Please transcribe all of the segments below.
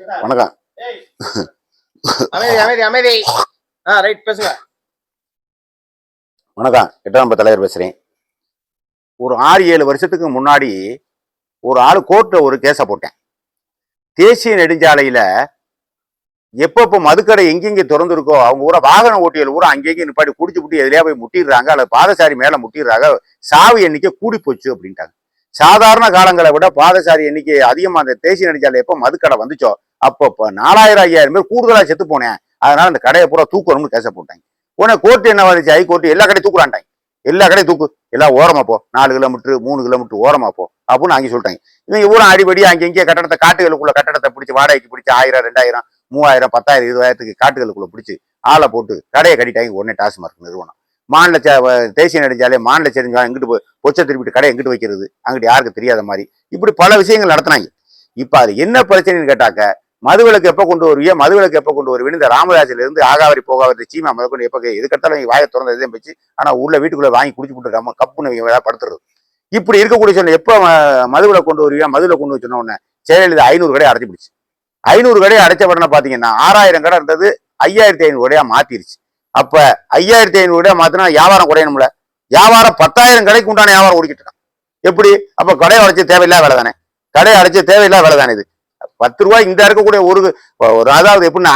வணக்கம். வணக்கம். எட்டாம் தலைவர் பேசுறேன். ஒரு ஆறு ஏழு வருஷத்துக்கு முன்னாடி ஒரு ஆள் கோர்ட்ல ஒரு கேஸை போட்டேன். தேசிய நெடுஞ்சாலையில எப்பப்போ மதுக்கடை எங்கெங்க திறந்துருக்கோ அவங்க ஊரா வாகன ஓட்டிகள் ஊரா அங்கேயும் நிப்பாட்டி குடிச்சு புட்டி எதுலையா போய் முட்டிடுறாங்க அல்லது பாதசாரி மேல முட்டிடுறாங்க சாவு எண்ணிக்கை கூடி போச்சு அப்படின்ட்டாங்க. சாதாரண காலங்களை விட பாதசாரி எண்ணிக்கை அதிகமா அந்த தேசிய நெடுஞ்சாலை எப்போ மதுக்கடை வந்துச்சோ அப்போப்போ நாலாயிரம் ஐயாயிரம் பேர் கூடுதலாக செத்து போனேன். அதனால அந்த கடையை பூரா தூக்கணும்னு கேச போட்டாங்க. உடனே கோர்ட்டு என்ன வந்துச்சு? ஹை கோர்ட்டு எல்லா கடையும் தூக்குறான்ட்டாங்க. எல்லா கடையும் தூக்கு. எல்லாம் ஓரமா போ. நாலு கிலோமீட்டர் மூணு கிலோமீட்டர் ஓரமா போ. அப்படின்னு அங்கே சொல்லிட்டாங்க. இவங்க ஊரம் அடிபடி அங்கே இங்கே கட்டடத்தை காட்டுகளுக்குள்ள கட்டடத்தை பிடிச்சி வாடகைக்கு பிடிச்சி ஆயிரம் ரெண்டாயிரம் மூவாயிரம் பத்தாயிரம் இருபதாயிரத்துக்கு காட்டுகளுக்குள்ள பிடிச்சி ஆளை போட்டு கடையை கட்டிட்டாங்க. உடனே டாஸ்மார்க் நிறுவனம். மாநில தேசிய நெடுஞ்சாலை மாநில செடிஞ்சாலும் எங்கிட்டு பொச்சை திருப்பிட்டு கடை எங்கிட்டு வைக்கிறது? அங்கிட்டு யாருக்கு தெரியாத மாதிரி இப்படி பல விஷயங்கள் நடத்துனாங்க. இப்போ அது என்ன பிரச்சனைன்னு கேட்டாக்க மதுவிலக்கு எப்போ கொண்டு வருவியோ மதுவிலக்கு எப்போ கொண்டு வருவீன்னு இந்த ராமராஜில இருந்து ஆகாவரி போகாவரி சீமா முதற்கொண்டு எப்போ எதுக்கத்தாலும் நீங்கள் வாயை திறந்த இதே வச்சு ஆனால் உள்ள வீட்டுக்குள்ளே வாங்கி குடிச்சு போட்டு நம்ம கப்புன்னு இவங்க படுத்துறது. இப்படி இருக்கக்கூடிய சொன்ன எப்போ ம- மதுவில கொண்டு வருவியா மதுவில் கொண்டு வச்சுன உடனே ஜெயலலிதா ஐநூறு கடை அடைச்சி பிடிச்சி. ஐநூறு கடை அடைச்ச உடனே பார்த்தீங்கன்னா ஆறாயிரம் கடை இருந்தது ஐயாயிரத்தி ஐநூறு கடையா மாத்திருச்சு. அப்ப ஐயாயிரத்தி ஐநூறு கடையா மாத்தினா வியாபாரம் குறையணும்ல. வியாபாரம் பத்தாயிரம் கடைக்கு உண்டான வியாபாரம் ஓடிக்கிட்டு இருக்கான். எப்படி? அப்போ கடையை அடைச்சி தேவையில்லாத வேலை தானே. கடையை அடைச்சி தேவையில்லாத வேலை தானே இது. பத்து ரூபாய் இந்த இருக்கக்கூடிய ஒரு ஒரு அதாவது எப்படின்னா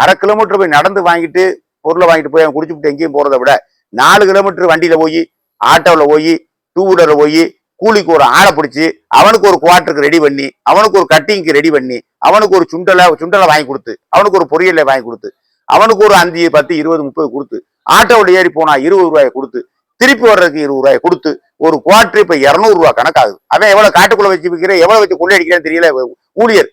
அரை கிலோமீட்டர் போய் நடந்து வாங்கிட்டு பொருளை வாங்கிட்டு போய் அவன் குடிச்சுட்டு எங்கேயும் போகிறத விட நாலு கிலோமீட்டர் வண்டியில போய் ஆட்டோவில் போய் டூ வீலரில் போய் கூலிக்கு ஒரு ஆளை பிடிச்சி அவனுக்கு ஒரு குவார்ட்டருக்கு ரெடி பண்ணி அவனுக்கு ஒரு கட்டிங்க்கு ரெடி பண்ணி அவனுக்கு ஒரு சுண்டலை சுண்டலை வாங்கி கொடுத்து அவனுக்கு ஒரு பொரியலை வாங்கி கொடுத்து அவனுக்கு ஒரு அஞ்சு பத்து இருபது முப்பது கொடுத்து ஆட்டோவில் ஏறி போனா இருபது ரூபாயை கொடுத்து திருப்பி வர்றதுக்கு இருபது ரூபாயை கொடுத்து ஒரு குவார்டர் இப்போ இரநூறுவா கணக்காகுது. அவன் எவ்வளோ காட்டுக்குள்ளே வச்சு விற்கிறேன் எவ்வளோ வச்சு கொள்ளையடிக்கிறேன்னு தெரியல ஊழியர்.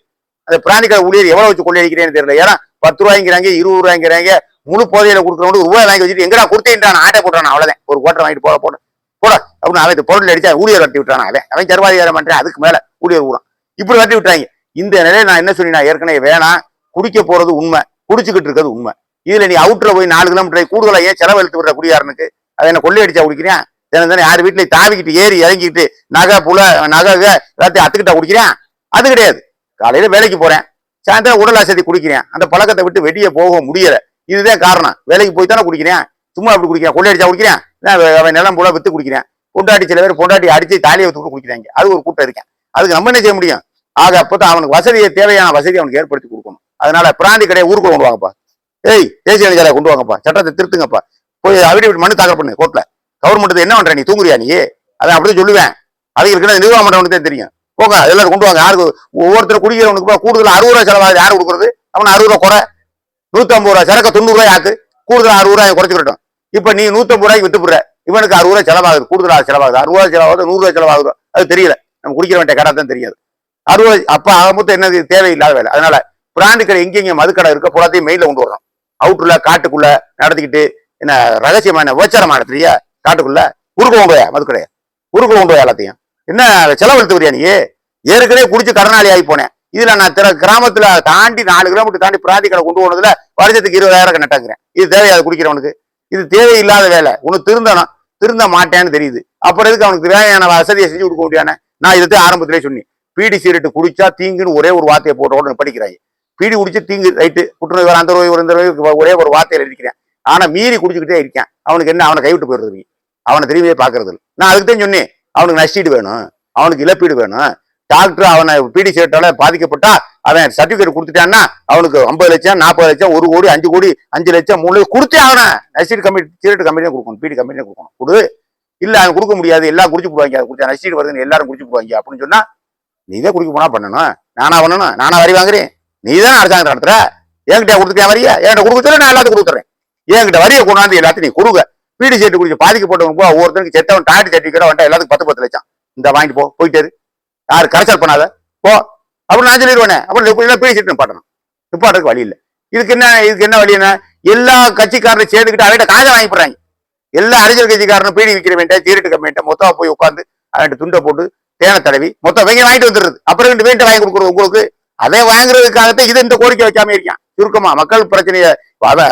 அந்த பிராணிக்கடை ஊழியர் எவ்வளவு வச்சு கொள்ளையடிக்கிறேன்னு தெரியல. ஏன்னா பத்து ரூபாய்ங்கிறாங்க இருபது ரூபாய்ங்கிறாங்க முழு போதையில கொடுக்குறவங்க ரூபாய் வாங்கி வச்சுட்டு எங்கடா கொடுத்தேன்றான் ஆட்டை போட்டான் அவ்வளவுதான். ஒரு கோட்டை வாங்கிட்டு போட போட. போட அப்படின்னு அவன் இந்த பொருள் அடிச்சா ஊழியர் வட்டி விட்டானா அவன். அவன் சர்வாதிகாரம் பண்றேன் அதுக்கு மேல ஊழியர் கூட இப்படி வட்டி விட்டாங்க இந்த நிலையில நான் என்ன சொன்னேன் ஏற்கனவே வேணாம் குடிக்க போறது உண்மை குடிச்சுக்கிட்டு இருக்கிறது உண்மை. இதுல நீ அவுட்ல போய் நாலு கிலோமீட்டர் கூடுதலா ஏன் செலவு விடுற குடியாரனுக்கு அதை என்ன கொள்ளையடிச்சா குடிக்கிறேன் தினம் தானே யார் வீட்டுல தாவிக்கிட்டு ஏறி இறங்கிட்டு நகை புல நகை எல்லாத்தையும் அத்துக்கிட்டா குடிக்கிறேன் அது கிடையாது. காலையில வேலைக்கு போறேன். சாயந்தரம் உடல் அசதி குடிக்கிறேன். அந்த பழக்கத்தை விட்டு வெளியே போக முடியல. இதுதான் காரணம். வேலைக்கு போய் தானே குடிக்கிறேன். சும்மா அப்படி குடிக்கிறேன். கொள்ளையடிச்சா குடிக்கிறேன். அவன் நிலம் போல வித்து குடிக்கிறேன். பொண்டாட்டி சில பேர் பொண்டாட்டி அடிச்சு தாலியை வித்து கூட குடிக்கிறாங்க. அது ஒரு கூட்டம் இருக்கேன். அதுக்கு நம்ம என்ன செய்ய முடியும்? ஆக அப்பதான் அவனுக்கு வசதியை தேவையான வசதி அவனுக்கு ஏற்படுத்தி கொடுக்கணும். அதனால பிராந்தி கடையை ஊருக்கு கொண்டு வாங்கப்பா. ஏய் தேசிய நெடுஞ்சாலையை கொண்டு வாங்கப்பா. சட்டத்தை திருத்துங்கப்பா. போய் அவிடேவிட் மனு தாக்கல் பண்ணு கோர்ட்ல கவர்மெண்ட் என்ன பண்ற நீ? தூங்குறியா நீ? அதான் அப்படியே சொல்லுவேன். அதுக்கு இருக்கிற நிர்வாகம் பண்றவனுக்கு தான் தெரியும். போங்க எல்லாரும் கொண்டு வாங்க. யாருக்கு? ஒவ்வொருத்தர் குடிக்கிறவனுக்கு கூடுதல் அறுபது ரூபாய் செலவாகுது. யார் கொடுக்குறது? அவன் அறுபது ரூபாய் குறை. நூற்றம்பது ரூபாய் சரக்கு தொண்ணூறு ரூபாய் ஆக்கு. கூடுதல் அறுபது ரூபாய் குறைச்சிக்கிட்டோம் இப்போ நீ நூற்றம்பது ரூபாய்க்கு வித்துப்புற இவனுக்கு அறுபது ரூபாய் செலவாகுது. கூடுதலாக செலவாகுது. அறுபது ரூபாய் செலவாகுது நூறு ரூபாய் செலவாகுது அது தெரியல. நம்ம குடிக்கிற வேண்டிய கடை தான் தெரியாது. அறுபது அப்போ ஆக மொத்தம் என்னது? தேவையில்லாத வேலை. அதனால பிராண்டு கடை எங்கெங்க மதுக்கடை இருக்க புறத்தையும் மெயில கொண்டு வரணும் அவுட்டுல காட்டுக்குள்ள நடத்திக்கிட்டு என்ன ரகசியமான உபச்சாரமா தெரியா காட்டுக்குள்ள உருக்க கொண்டு போயா மதுக்கடையை? உருக்க கொண்டு போயா எல்லாத்தையும்? என்ன செலவழுத்து பிரியாணி நீ? ஏற்கனவே குடிச்சு கடனாளி ஆகி போனேன். இதுல நான் திற கிராமத்துல தாண்டி நாலு கிலோமீட்டர் தாண்டி பிராந்தி கடை கொண்டு போனதுல வருஷத்துக்கு இருபதாயிரம் நட்டாக்குறேன் இது தேவையாது குடிக்கிறவனுக்கு இது தேவையில்லாத வேலை. உனக்கு திருந்தனும் திருந்த மாட்டேன்னு தெரியுது. அப்புறம் எதுக்கு அவனுக்கு தேவையான வசதியை செஞ்சு கொடுக்க முடியானே நான் இதை ஆரம்பத்திலே சொன்னேன். பீடி சிகரெட்டு குடிச்சா தீங்குன்னு ஒரே ஒரு வார்த்தையை போட்ட உடனே படிக்கிறாய். பீடி குடிச்சு தீங்கு ரைட்டு புற்றுநோய் வர அந்த நோய் இந்த நோய் ஒரே ஒரு வார்த்தையில இருக்கிறேன் ஆனா மீறி குடிச்சுக்கிட்டே இருக்கேன். அவனுக்கு என்ன அவனை கைவிட்டு போயிடுறது அவனை திரும்பியே பாக்குறது நான் அதுக்கு தான் சொன்னேன். அவனுக்கு நஷ்டீடு வேணும். அவனுக்கு இழப்பீடு வேணும். டாக்டர் அவனை பீடி சீரட்டால பாதிக்கப்பட்டா அவன் சர்டிபிகேட் கொடுத்துட்டான்னா அவனுக்கு ஐம்பது லட்சம் நாற்பது லட்சம் ஒரு கோடி அஞ்சு கோடி அஞ்சு லட்சம் மூணு லட்சம் கொடுத்தே அவனை நஷ்டீடு கம்பெனி சீரட்டு கம்பெனியாக கொடுக்கணும். பீடி கம்பெனியே கொடுக்கணும். கொடு. இல்ல அவன் கொடுக்க முடியாது. எல்லாம் குடிச்சு போடுவாங்க. குடிச்சா நஷ்டீடு வருதுன்னு எல்லாரும் குடிச்சு போடுவாங்க. அப்படின்னு சொன்னா நீதான் குடிக்க போனா பண்ணணும். நானா பண்ணணும். நானா வரி வாங்குறேன். நீ தானே அரசாங்கம் நடத்துற. என்கிட்ட கொடுத்துட்டேன் வரியா? என்கிட்ட கொடுக்க சொல்ல நான் எல்லாத்தையும் கொடுத்துறேன் என்கிட்ட வரியை கொண்டாந்து எல்லாத்தையும் நீ கொடுங்க. பீடி சீட்டு குடிச்சு பாதிக்கப்பட்டவங்க போ ஒவ்வொருத்தருக்கு செத்தவன் டாட்டி சர்டிஃபிகேட் வந்துட்டா எல்லாத்துக்கும் பத்து பத்து லட்சம். இந்த வாங்கிட்டு போ போயிட்டு யாரு கரைச்சல் பண்ணாத. போ. அப்புறம் நான் சொல்லிடுவேனே. அப்புறம் எல்லாம் பீடி சீட்டு நிப்பாட்டணும் நிப்பாட்டுறதுக்கு வழி இல்லை. இதுக்கு என்ன இதுக்கு என்ன வழி என்ன? எல்லா கட்சிக்காரரும் சேர்ந்துக்கிட்டு அவன்கிட்ட காசை வாங்கி போடுறாங்க. எல்லா அரசியல் கட்சிக்காரனும் பீடி விற்கிற விற்கிறவன்ட்ட தீரட்டு கம்பெனிட்ட மொத்தமாக போய் உட்காந்து அவன்கிட்ட துண்டை போட்டு தேனை தடவி மொத்தம் வெங்க வாங்கிட்டு வந்துடுறது. அப்புறம் ரெண்டு பேர்ட்ட வாங்கி கொடுக்குறது உங்களுக்கு. அதை வாங்குறதுக்காகத்தான் இது இந்த கோரிக்கை வைக்காம இருக்கான். சுருக்கமா மக்கள் பிரச்சனையை அதை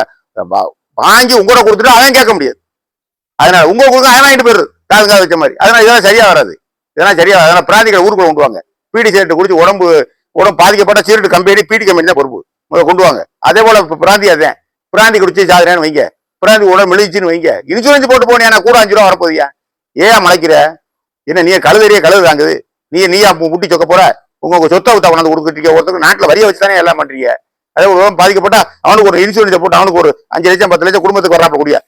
வாங்கி உங்களோட கொடுத்துட்டு அவன் கேட்க முடியாது. அதனால உங்க கொடுக்க அதெல்லாம் ஆகிட்டு போயிரு காது காது வச்ச மாதிரி. அதனால இதெல்லாம் சரியா வராது. இதெல்லாம் சரியா வராது. அதனால பிராந்திகளை ஊருக்குள்ள கொண்டு வாங்க. பீடி சேர்த்து குடிச்சு உடம்பு உடம்பு பாதிக்கப்பட்ட சீரட்டு கம்பெனி பீடி கம்பெனி தான் பொறுப்பு. முதல்ல கொண்டு வாங்க. அதே போல பிராந்தி அதேன். பிராந்தி குடிச்சு சாதுறேன்னு வைங்க. பிராந்தி உடம்பு மெழுச்சின்னு வைங்க. இன்சூரன்ஸ் போட்டு போனியா கூட அஞ்சு ரூபா வரப்போதியா ஏன் மலைக்கிற? என்ன நீ கழுதறிய கழுது தாங்குது. நீ நீயா முட்டி சொக்க போற? உங்க உங்க சொத்தை வித்த கொண்டாந்து கொடுத்துட்டு ஒருத்தருக்கு நாட்டுல வரிய வச்சு தானே எல்லாம் பண்றீங்க. அதே ஒரு உடம்பு பாதிக்கப்பட்டா அவனுக்கு ஒரு இன்சூரன்ஸ் போட்டு அவனுக்கு ஒரு அஞ்சு லட்சம் பத்து லட்சம் குடும்பத்துக்கு வர்றாப்ப கூடிய?